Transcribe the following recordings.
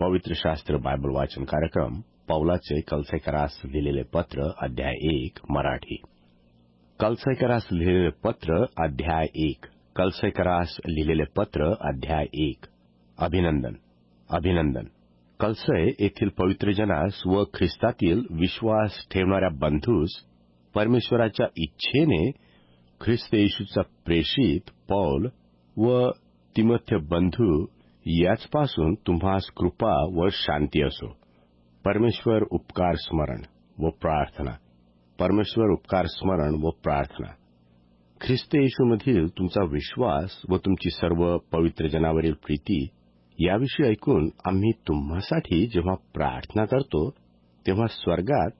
पवित्र शास्त्र बायबल वाचन कार्यक्रम पौलाचे कलसेकरास लिहिलेले पत्र अध्याय एक मराठी. कलसेकरास लिहिलेले पत्र अध्याय एक. कलसेकरास लिहिलेले पत्र अध्याय एक. अभिनंदन. अभिनंदन. कलसय येथील पवित्रजनास व ख्रिस्तातील विश्वास ठेवणाऱ्या बंधूस परमेश्वराच्या इच्छेने ख्रिस्त येशूचा प्रेषित पौल व तिमथ्य बंधू याचपासून तुम्हास कृपा व शांती असो. परमेश्वर उपकार स्मरण व प्रार्थना. परमेश्वर उपकार स्मरण व प्रार्थना. ख्रिस्त येशूमधील तुमचा विश्वास व तुमची सर्व पवित्र जनावरील प्रीती याविषयी ऐकून आम्ही तुम्हासाठी जेव्हा प्रार्थना करतो तेव्हा स्वर्गात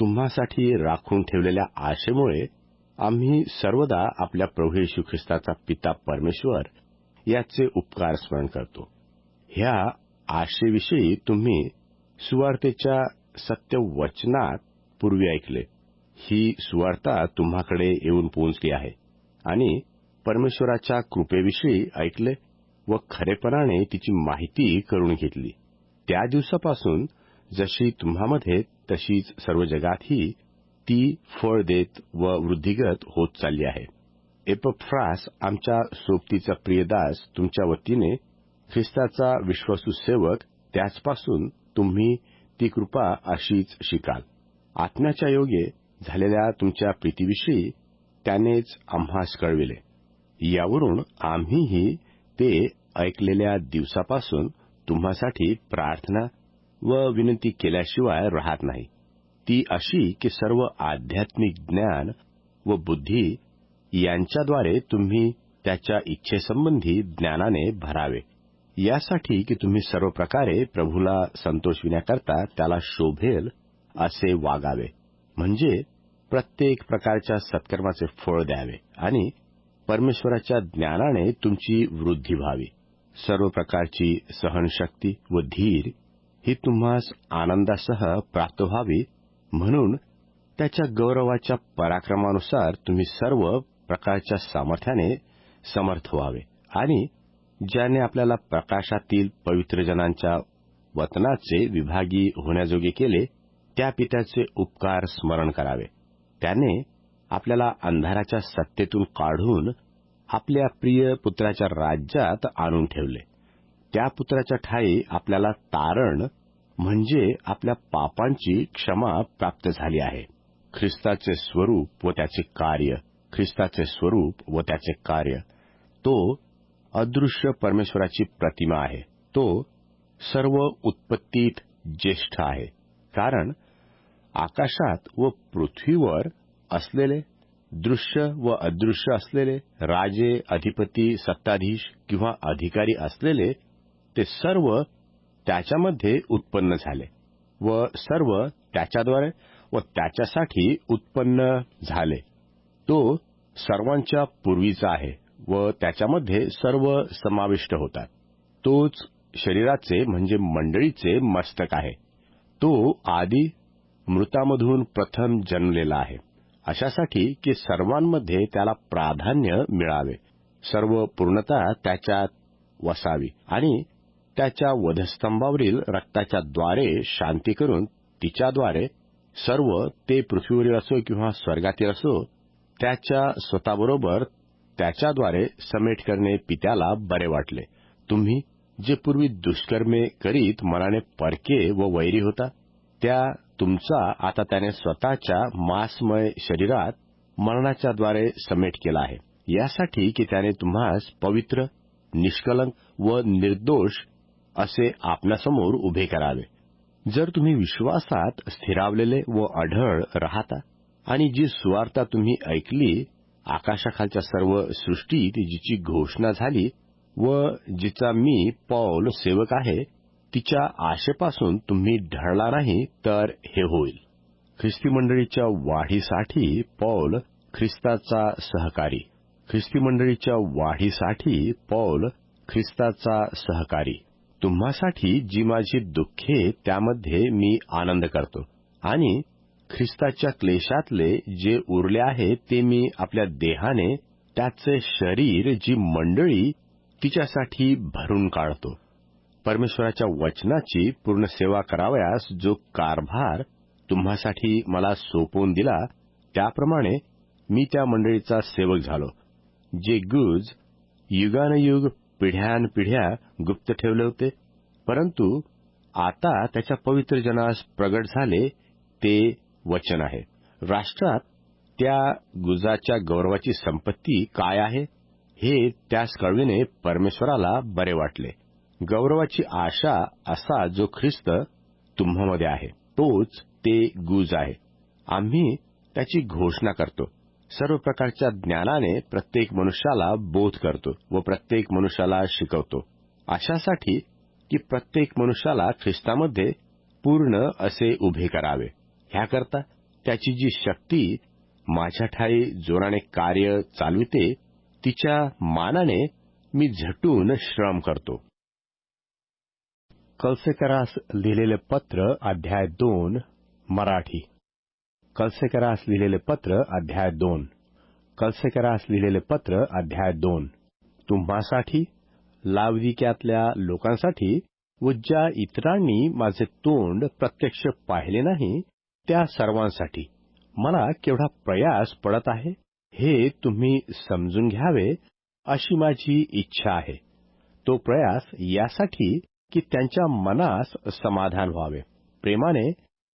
तुम्हासाठी राखून ठेवलेल्या आशेमुळे आम्ही सर्वदा आपल्या प्रभू येशू ख्रिस्ताचा पिता परमेश्वर याचे उपकार स्मरण करतो. ह्या आशेविषयी तुम्ही सुवार्तेच्या सत्य वचनात पूर्वी ऐकले. ही सुवार्ता तुम्हाकडे येऊन पोहोचली आहे आणि परमेश्वराच्या कृपेविषयी ऐकले व खरेपणाने तिची माहिती करून घेतली. त्या दिवसापासून जशी तुम्हामध्ये तशीच सर्व जगातही ती फळ देत व वृद्धिगत होत चालली आहे. एपफ्रास आमच्या सोबतीचा प्रियदास तुमच्या वतीने ख्रिस्ताचा विश्वासू सेवक त्याचपासून तुम्ही ती कृपा अशीच शिकाल. आत्म्याच्या योगे झालेल्या तुमच्या प्रीतीविषयी त्यानेच आम्हास कळविले. यावरून आम्हीही ते ऐकलेल्या दिवसापासून तुम्हासाठी प्रार्थना व विनंती केल्याशिवाय राहत नाही. ती अशी की सर्व आध्यात्मिक ज्ञान व बुद्धी यांच्याद्वारे तुम्ही त्याच्या इच्छेसंबंधी ज्ञानाने भरावे. यासाठी की तुम्ही सर्व प्रकारे प्रभूला संतोषविण्याकरता त्याला शोभेल असे वागावे. म्हणजे प्रत्येक प्रकारच्या सत्कर्माचे फळ द्यावे आणि परमेश्वराच्या ज्ञानाने तुमची वृद्धी व्हावी. सर्व प्रकारची सहनशक्ती व धीर ही तुम्हास आनंदासह प्राप्त व्हावी. म्हणून त्याच्या गौरवाच्या पराक्रमानुसार तुम्ही सर्व प्रकारच्या सामर्थ्याने समर्थ व्हावे आणि ज्याने आपल्याला प्रकाशातील पवित्र जनांच्या वतनाचे विभागी होण्याजोगे केले त्या पित्याचे उपकार स्मरण करावे. त्याने आपल्याला अंधाराच्या सत्तेतून काढून आपल्या प्रिय पुत्राच्या राज्यात आणून ठेवले. त्या पुत्राच्या ठाई आपल्याला तारण म्हणजे आपल्या पापांची क्षमा प्राप्त झाली आहे. ख्रिस्ताचे स्वरूप व त्याचे कार्य ख्रिस्ताचे स्वरूप व त्याचे कार्य तो अदृश्य परमेश्वराची प्रतिमा आहे. तो सर्व उत्पत्तीत ज्येष्ठ आहे. कारण आकाशात व पृथ्वीवर असलेले दृश्य व अदृश्य असलेले राजे अधिपती सत्ताधीश किंवा अधिकारी असलेले ते सर्व त्याच्यामध्ये उत्पन्न झाले व सर्व त्याच्याद्वारे व त्याच्यासाठी उत्पन्न झाले. तो सर्वांच्या पूर्वीचा आहे. व त्याच्यामध्ये सर्व समाविष्ट होतात. तोच शरीराचे म्हणजे मंडळीचे मस्तक आहे. तो आधी मृतामधून प्रथम जन्मलेला आहे. अशासाठी की सर्वांमध्ये त्याला प्राधान्य मिळावे. सर्व पूर्णता त्याच्यात वसावी आणि त्याच्या वधस्तंभावरील रक्ताच्या द्वारे शांती करून तिच्याद्वारे सर्व ते पृथ्वीवरील असो किंवा स्वर्गातील असो त्याच्या स्वतःबरोबर त्याच्याद्वारे समेट करणे पित्याला बरे वाटले. तुम्ही जे पूर्वी दुष्कर्मे करीत मनाने परके व वैरी होता त्या तुमचा आता त्याने स्वतःच्या मासमय शरीरात मरणाच्याद्वारे समेट केला आहे. यासाठी की त्याने तुम्हास पवित्र निष्कलंक व निर्दोष असे आपल्यासमोर उभे करावे. जर तुम्ही विश्वासात स्थिरावलेले व अढळ राहता आणि जी सुवार्ता तुम्ही ऐकली आकाशाखालच्या सर्व सृष्टीत जिची घोषणा झाली व जिचा मी पौल सेवक आहे तिच्या आशेपासून तुम्ही ढळला नाही तर हे होईल. ख्रिस्ती मंडळीच्या वाढीसाठी पौल ख्रिस्ताचा सहकारी. ख्रिस्ती मंडळीच्या वाढीसाठी पौल ख्रिस्ताचा सहकारी. तुम्हासाठी जी माझी दुःखे त्यामध्ये मी आनंद करतो. आणि ख्रिस्ताच्या क्लेशातले जे उरले आहे ते मी आपल्या देहाने त्याचे शरीर जी मंडळी तिच्यासाठी भरून काढतो. परमेश्वराच्या वचनाची पूर्ण सेवा करावयास जो कारभार तुम्हासाठी मला सोपवून दिला त्याप्रमाणे मी त्या मंडळीचा सेवक झालो जे गुज युगानयुग पिढ्यानपिढ्या गुप्त ठेवले होते. परंतु आता त्याच्या पवित्र जनास प्रगट झाले ते वचन आहे. राष्ट्रात त्या गुजाच्या गौरवाची संपत्ती काय आहे? हे त्यास कळविणे परमेश्वराला बरे वाटले. गौरवाची आशा असा जो ख्रिस्त तुम्हामध्ये आहे तोच ते गुज आहे. आम्ही त्याची घोषणा करतो. सर्व प्रकारच्या ज्ञानाने प्रत्येक मनुष्याला बोध करतो व प्रत्येक मनुष्याला शिकवतो. अशासाठी की प्रत्येक मनुष्याला ख्रिस्तामध्ये पूर्ण असे उभे करावे. ह्याकरता त्याची जी शक्ती माझ्या ठाई जोराने कार्य चालविते तिच्या मानाने मी झटून श्रम करतो. कलसेकरास लिहिलेले पत्र अध्याय दोन मराठी. कलसेकरास लिहिलेले पत्र अध्याय दोन. कलसेकरास लिहिलेले पत्र अध्याय दोन. तुम्हासाठी लावदिक्यातल्या लोकांसाठी व ज्या इतरांनी माझे तोंड प्रत्यक्ष पाहिले नाही त्या सर्वांसाठी मला केवढा प्रयास पडत आहे हे तुम्ही समजून घ्यावे अशी माझी इच्छा आहे. तो प्रयास यासाठी की त्यांच्या मनास समाधान व्हावे. प्रेमाने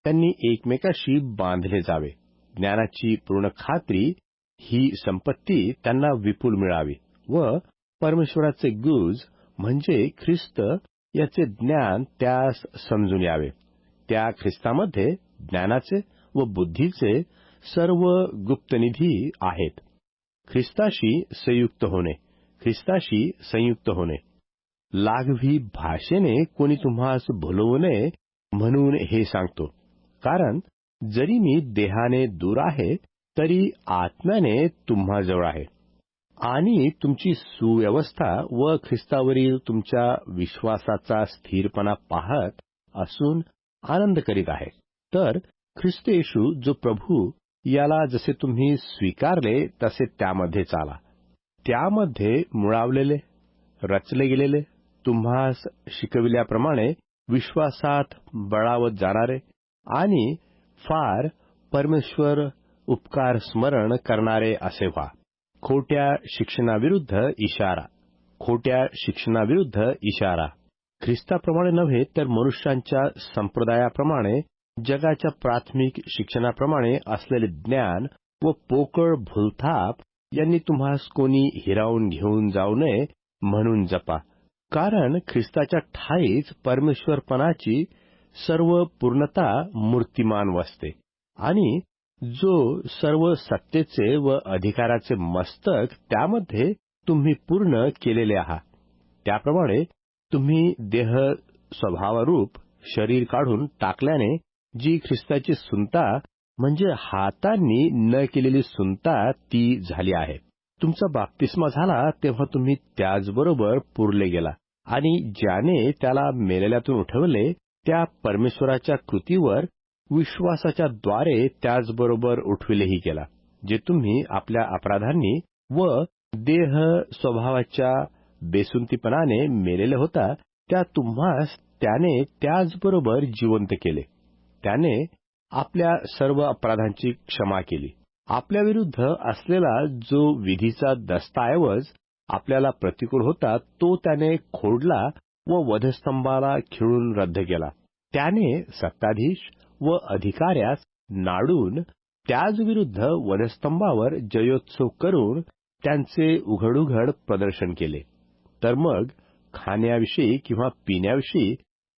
त्यांनी एकमेकाशी बांधले जावे. ज्ञानाची पूर्ण खात्री ही संपत्ती त्यांना विपुल मिळावी व परमेश्वराचे गुज म्हणजे ख्रिस्त याचे ज्ञान त्यास समजून यावे. त्या ख्रिस्तामध्ये ज्ञानाचे व बुद्धीचे सर्व गुप्तनिधी आहेत. ख्रिस्ताशी संयुक्त होणे. ख्रिस्ताशी संयुक्त होणे. लाघवी भाषेने कोणी तुम्हास भुलवू नये म्हणून हे सांगतो. कारण जरी मी देहाने दूर आहे तरी आत्म्याने तुम्हाजवळ आहे. आणि तुमची सुव्यवस्था व ख्रिस्तावरील तुमच्या विश्वासाचा स्थिरपणा पाहत असून आनंद करीत आहे. तर ख्रिस्त येशू जो प्रभू याला जसे तुम्ही स्वीकारले तसे त्यामध्ये चाला. त्यामध्ये मुळावलेले रचले गेलेले तुम्हास शिकविल्याप्रमाणे विश्वासात बळावत जाणारे आणि फार परमेश्वर उपकार स्मरण करणारे असे व्हा. खोट्या शिक्षणाविरुद्ध इशारा. खोट्या शिक्षणाविरुद्ध इशारा. ख्रिस्ताप्रमाणे नव्हे तर मनुष्यांच्या संप्रदायाप्रमाणे जगाच्या प्राथमिक शिक्षणाप्रमाणे असलेले ज्ञान व पोकळ भूलथाप यांनी तुम्हास कोणी हिरावून घेऊन जाऊ नये म्हणून जपा. कारण ख्रिस्ताच्या ठाईच परमेश्वरपणाची सर्व पूर्णता मूर्तिमान वसते. आणि जो सर्व सत्तेचे व अधिकाराचे मस्तक त्यामध्ये तुम्ही पूर्ण केलेले आहात त्याप्रमाणे तुम्ही देह स्वभावरूप शरीर काढून टाकल्याने जी ख्रिस्ताची सुनता म्हणजे हातांनी न केलेली सुनता ती झाली आहे. तुमचा बाप्तिस्मा झाला तेव्हा तुम्ही त्याचबरोबर पुरले गेला. आणि ज्याने त्याला मेलेल्यातून उठवले त्या परमेश्वराच्या कृतीवर विश्वासाच्या द्वारे त्याचबरोबर उठविलेही गेला जे तुम्ही आपल्या अपराधांनी व देह स्वभावाच्या बेसुंतीपणाने मेलेले होता त्या तुम्हास त्याने त्याचबरोबर जिवंत केले. त्याने आपल्या सर्व अपराधांची क्षमा केली. आपल्या विरुद्ध असलेला जो विधीचा दस्ताऐवज आपल्याला प्रतिकूल होता तो त्याने खोडला व वधस्तंभाला खिळून रद्द केला. त्याने सत्ताधीश व अधिकाऱ्यास नाडून त्याच विरुद्ध वधस्तंभावर जयोत्सव करून त्यांचे उघडउघड प्रदर्शन केले. तर मग खाण्याविषयी किंवा पिण्याविषयी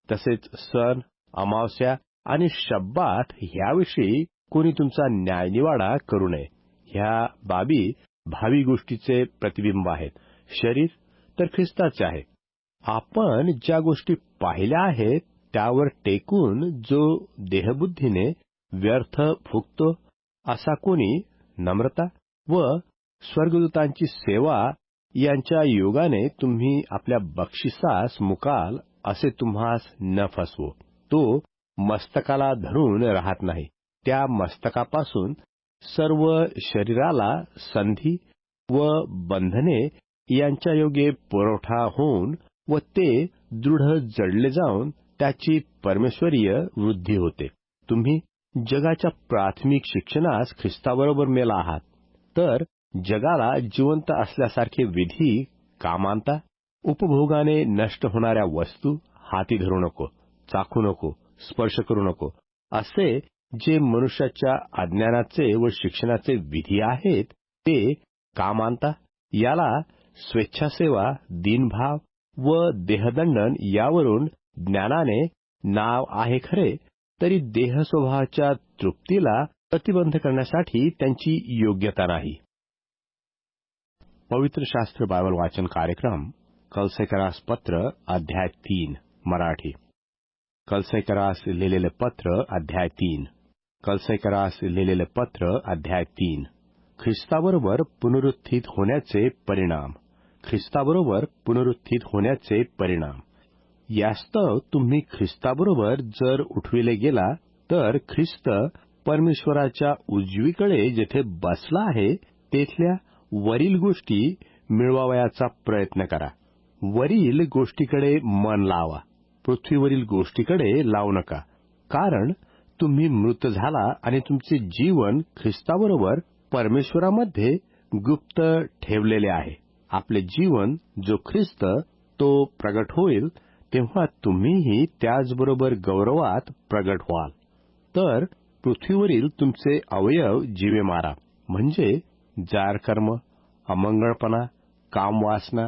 तसेच सण अमावस्या आणि शब्बात ह्याविषयी कोणी तुमचा न्यायनिवाडा करू नये. ह्या बाबी भावी गोष्टीचे प्रतिबिंब आहेत. शरीर तर ख्रिस्ताचे आहे. आपण ज्या गोष्टी पाहिल्या आहेत त्यावर टेकून जो देहबुद्धीने व्यर्थ फुकतो असा कोणी नम्रता व स्वर्गदूतांची सेवा यांच्या योगाने तुम्ही आपल्या बक्षिसास मुकाल असे तुम्हास न फसवो. तो मस्तकाला धरून राहत नाही. त्या मस्तकापासून सर्व शरीराला संधी व बंधने यांच्या योगे पुरवठा होऊन व ते दृढ जडले जाऊन त्याची परमेश्वरीय वृद्धी होते. तुम्ही जगाच्या प्राथमिक शिक्षणास ख्रिस्ताबरोबर मेला आहात. तर जगाला जिवंत असल्यासारखे विधी कामांता उपभोगाने नष्ट होणाऱ्या वस्तू हाती धरू नको चाखू नको. स्पर्श करू नको. असे जे मनुष्याच्या अज्ञानाचे व शिक्षणाचे विधी आहेत ते का मानता? याला स्वेच्छासेवा दिनभाव व देहदंडन यावरून ज्ञानाने नाव आहे खरे तरी देह स्वभावाच्या तृप्तीला प्रतिबंध करण्यासाठी त्यांची योग्यता नाही. पवित्र शास्त्र बायबल वाचन कार्यक्रम कलसेकरास पत्र अध्याय तीन मराठी. कलसेकरास लिहिलेलं पत्र अध्याय तीन कलसेकरास लिहिलेलं पत्र अध्याय तीन ख्रिस्ताबरोबर पुनरुत्थित होण्याचे परिणाम ख्रिस्ताबरोबर पुनरुत्थित होण्याचे परिणाम यास्तव तुम्ही ख्रिस्ताबरोबर जर उठविले गेला तर ख्रिस्त परमेश्वराच्या उजवीकडे जेथे बसला आहे तेथल्या वरील गोष्टी मिळवावयाचा प्रयत्न करा वरील गोष्टीकडे मन लावा पृथ्वीवरील गोष्टीकडे लावू नका. कारण तुम्ही मृत झाला आणि तुमचे जीवन ख्रिस्ताबरोबर परमेश्वरामध्ये गुप्त ठेवलेले आहे. आपले जीवन जो ख्रिस्त तो प्रगट होईल तेव्हा तुम्हीही त्याचबरोबर गौरवात प्रगट व्हाल. तर पृथ्वीवरील तुमचे अवयव जीवे मारा. म्हणजे जार कर्म अमंगळपणा कामवासना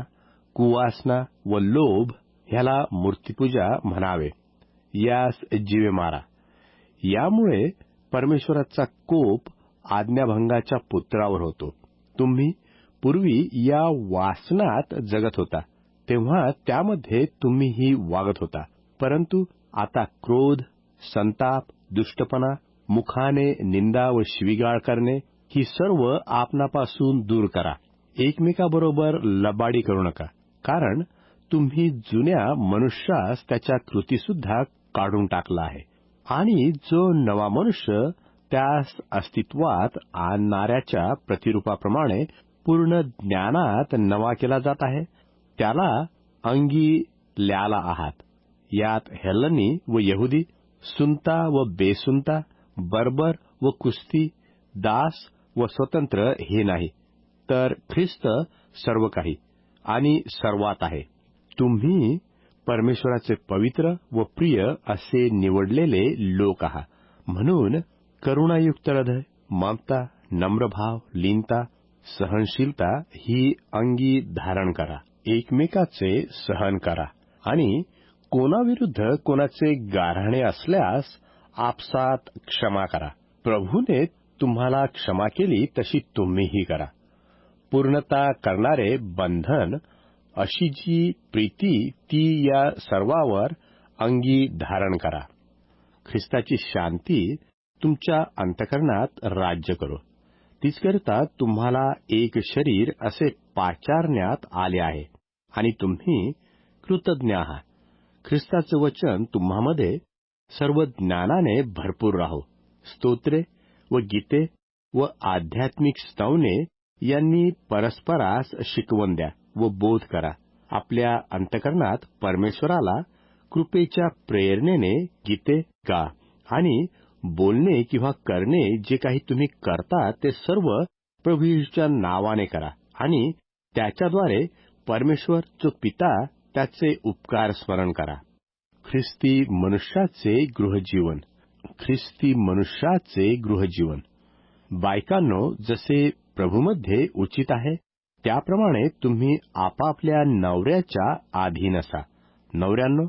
कुवासना व लोभ ह्याला मूर्तीपूजा म्हणावे. यास जीवे मारा यामुळे परमेश्वराचा कोप आज्ञाभंगाच्या पुत्रावर होतो. तुम्ही पूर्वी या वासनात जगत होता. तेव्हा त्यामध्ये तुम्हीही वागत होता. परंतु आता क्रोध संताप दुष्टपणा मुखाने निंदा व शिविगाळ करणे ही सर्व आपणापासून दूर करा. एकमेकाबरोबर लबाडी करू नका. कारण तुम्ही जुन्या मनुष्यास त्याच्या कृतीसुद्धा काढून टाकला आहे. आणि जो नवा मनुष्य त्यास अस्तित्वात आणणाऱ्याच्या प्रतिरूपाप्रमाणे पूर्ण ज्ञानात नवा केला जात आहे त्याला अंगी ल्याला आहात. यात हेलनी व यहुदी सुनता व बेसुनता बर्बर व कुस्ती दास व स्वतंत्र हे नाही तर ख्रिस्त सर्व काही आणि सर्वात आहे. तुम्ही परमेश्वराचे पवित्र व प्रिय असे निवडलेले लोक आहात. म्हणून करुणायुक्त हृदय ममता नम्रभाव लीनता सहनशीलता ही अंगी धारण करा. एकमेकाचे सहन करा. आणि कोणाविरुद्ध कोणाचे गारहाणे असल्यास आपसात क्षमा करा. प्रभूने तुम्हाला क्षमा केली तशी तुम्हीही करा. पूर्णता करणारे बंधन अशी जी प्रीती ती या सर्वावर अंगी धारण करा. ख्रिस्ताची शांती तुमच्या अंतकरणात राज्य करो. तिचकरिता तुम्हाला एक शरीर असे पाचारण्यात आले आहे आणि तुम्ही कृतज्ञ आहात. ख्रिस्ताचं वचन तुम्हामध्ये सर्व ज्ञानाने भरपूर राहो. स्तोत्रे व गीते व आध्यात्मिक स्तवने यांनी परस्परास शिकवण द्या. व बोध करा. आपल्या अंतकरणात परमेश्वराला कृपेच्या प्रेरणेने गीते गा आणि बोलणे किंवा करणे जे काही तुम्ही करता ते सर्व प्रभू येशूच्या नावाने करा आणि त्याच्याद्वारे परमेश्वर जो पिता त्याचे उपकार स्मरण करा. ख्रिस्ती मनुष्याचे गृहजीवन. ख्रिस्ती मनुष्याचे गृहजीवन. बायकांनो जसे प्रभूमध्ये उचित आहे त्याप्रमाणे तुम्ही आपापल्या नवऱ्याच्या अधीन असा नवऱ्यांनो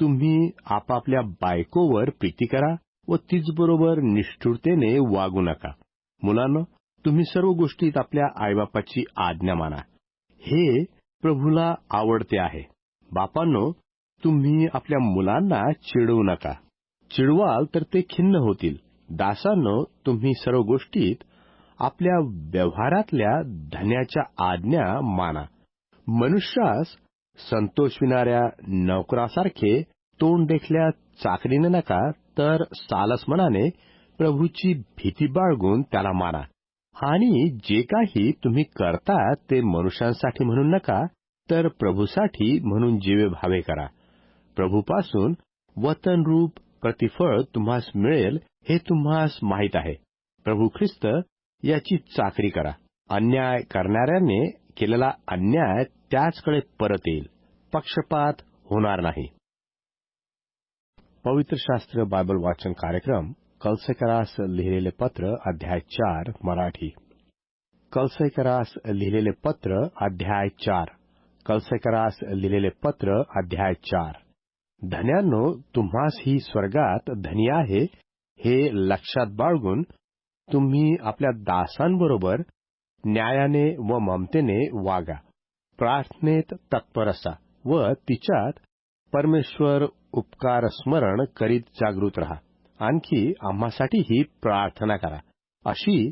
तुम्ही आपापल्या बायकोवर प्रीती करा व तिचबरोबर निष्ठुरतेने वागू नका. मुलांनो तुम्ही सर्व गोष्टीत आपल्या आईबापाची आज्ञा माना. हे प्रभूला आवडते आहे. बापांनो तुम्ही आपल्या मुलांना चिडवू नका. चिडवाल तर ते खिन्न होतील. दासांनो तुम्ही सर्व गोष्टीत आपल्या व्यवहारातल्या धन्याच्या आज्ञा माना. मनुष्यास संतोषविणाऱ्या नौकरासारखे तोंड देखल्या चाकरीने नका तर सालस मनाने प्रभूची भीती बाळगून त्याला माना. आणि जे काही तुम्ही करता ते मनुष्यांसाठी म्हणून नका तर प्रभूसाठी म्हणून जीवे भावे करा. प्रभूपासून वतनरूप प्रतिफळ तुम्हास मिळेल हे तुम्हास माहीत आहे. प्रभू ख्रिस्त याची चाकरी करा. अन्याय करणाऱ्याने केलेला अन्याय त्याचकडे परत येईल. पक्षपात होणार नाही. पवित्र शास्त्र बायबल वाचन कार्यक्रम कलसेकरास लिहिलेले पत्र अध्याय चार मराठी. कलसेकरास लिहिलेले पत्र अध्याय चार. कलसेकरास लिहिलेले पत्र अध्याय चार. धन्यांनो तुम्हास ही स्वर्गात धनी आहे हे लक्षात बाळगून तुम्ही आपल्या दासांबरोबर न्यायाने व ममतेने वागा. प्रार्थनेत तत्पर असा व तिच्यात परमेश्वर उपकार स्मरण करीत जागृत रहा. आणखी आम्हासाठीही प्रार्थना करा. अशी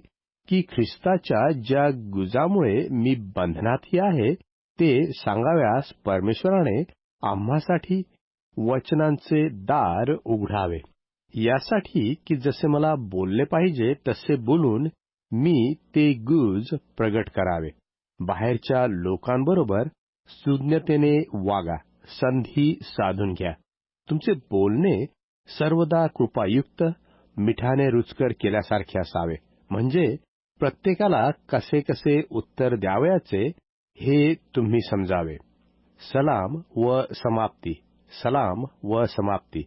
की ख्रिस्ताच्या ज्या गुजामुळे मी बंधनातही आहे ते सांगाव्यास परमेश्वराने आम्हासाठी वचनांचे दार उघडावे. यासाठी की जसे मला बोलले पाहिजे तसे बोलून मी ते गुज प्रगट करावे. बाहेरच्या लोकांबरोबर सुज्ञतेने वागा संधी साधून घ्या. तुमचे बोलणे सर्वदा कृपायुक्त मिठाने रुचकर केल्यासारखे असावे. म्हणजे प्रत्येकाला कसे कसे उत्तर द्यावयाचे हे तुम्ही समजावे. सलाम व समाप्ती. सलाम व समाप्ती.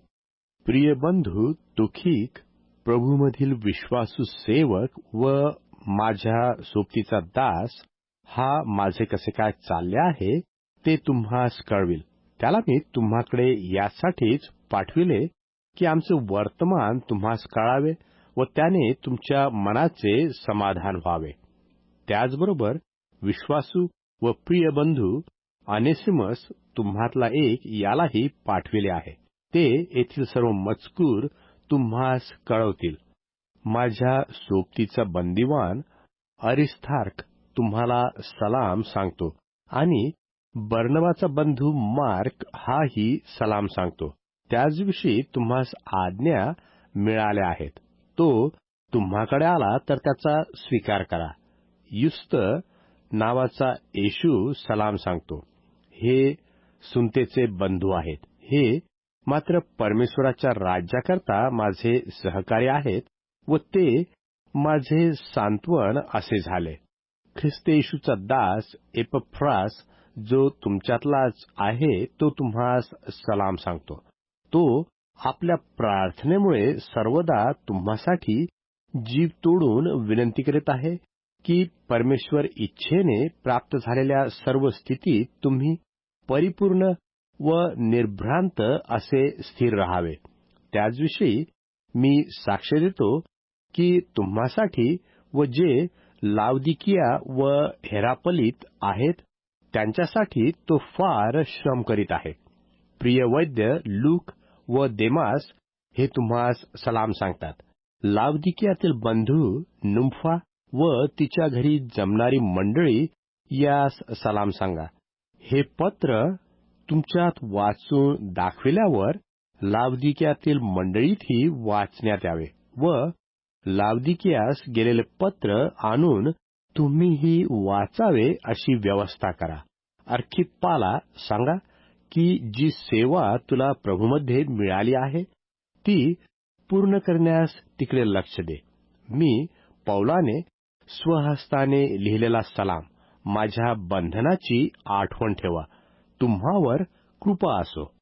प्रिय बंधू तुखिक प्रभूमधील विश्वासू सेवक व माझ्या सोबतीचा दास हा माझे कसे काय चालले आहे ते तुम्हास कळविल. त्याला मी तुम्हाकडे यासाठीच पाठविले की आमचे वर्तमान तुम्हास कळावे व त्याने तुमच्या मनाचे समाधान व्हावे. त्याचबरोबर विश्वासू व प्रिय बंधू अनेसिमस तुम्हातला एक यालाही पाठविले आहे. ते येथील सर्व मजकूर तुम्हास कळवतील. माझ्या सोबतीचा बंदिवान अरिस्थार्क तुम्हाला सलाम सांगतो आणि बर्णवाचा बंधू मार्क हाही सलाम सांगतो. त्याचविषयी तुम्हास आज्ञा मिळाल्या आहेत. तो तुम्हाकडे आला तर त्याचा स्वीकार करा. युस्त नावाचा येशू सलाम सांगतो. हे सुनतेचे बंधू आहेत. हे मात्र परमेश्वराच्या राज्याकरता माझे सहकारी आहेत व ते माझे सांत्वन असे झाले. ख्रिस्त येशूचा दास एपफ्रास जो तुमच्यातलाच आहे तो तुम्हास सलाम सांगतो. तो आपल्या प्रार्थनेमुळे सर्वदा तुम्हासाठी जीव तोडून विनंती करीत आहे की परमेश्वर इच्छेने प्राप्त झालेल्या सर्व स्थितीत तुम्ही परिपूर्ण व निर्भ्रांत असे स्थिर राहावे. त्याचविषयी मी साक्ष देतो की तुम्हासाठी व जे लावदिकिया व हेरापलीत आहेत त्यांच्यासाठी तो फार श्रम करीत आहे. प्रिय वैद्य लूक व देमास हे तुम्हास सलाम सांगतात. लावदिकियातील बंधू नुम्फा व तिच्या घरी जमणारी मंडळी यास सलाम सांगा. हे पत्र तुमच्यात वाचून दाखविल्यावर लावदिक्यातील मंडळीतही वाचण्यात यावे व लावदिकियास गेलेले पत्र आणून तुम्हीही वाचावे अशी व्यवस्था करा. अर्खिप्पाला सांगा की जी सेवा तुला प्रभूमध्ये मिळाली आहे ती पूर्ण करण्यास तिकडे लक्ष दे. मी पौलाने स्वहस्ताने लिहिलेला सलाम माझ्या बंधनाची आठवण ठेवा. तुम्हावर कृपा असो.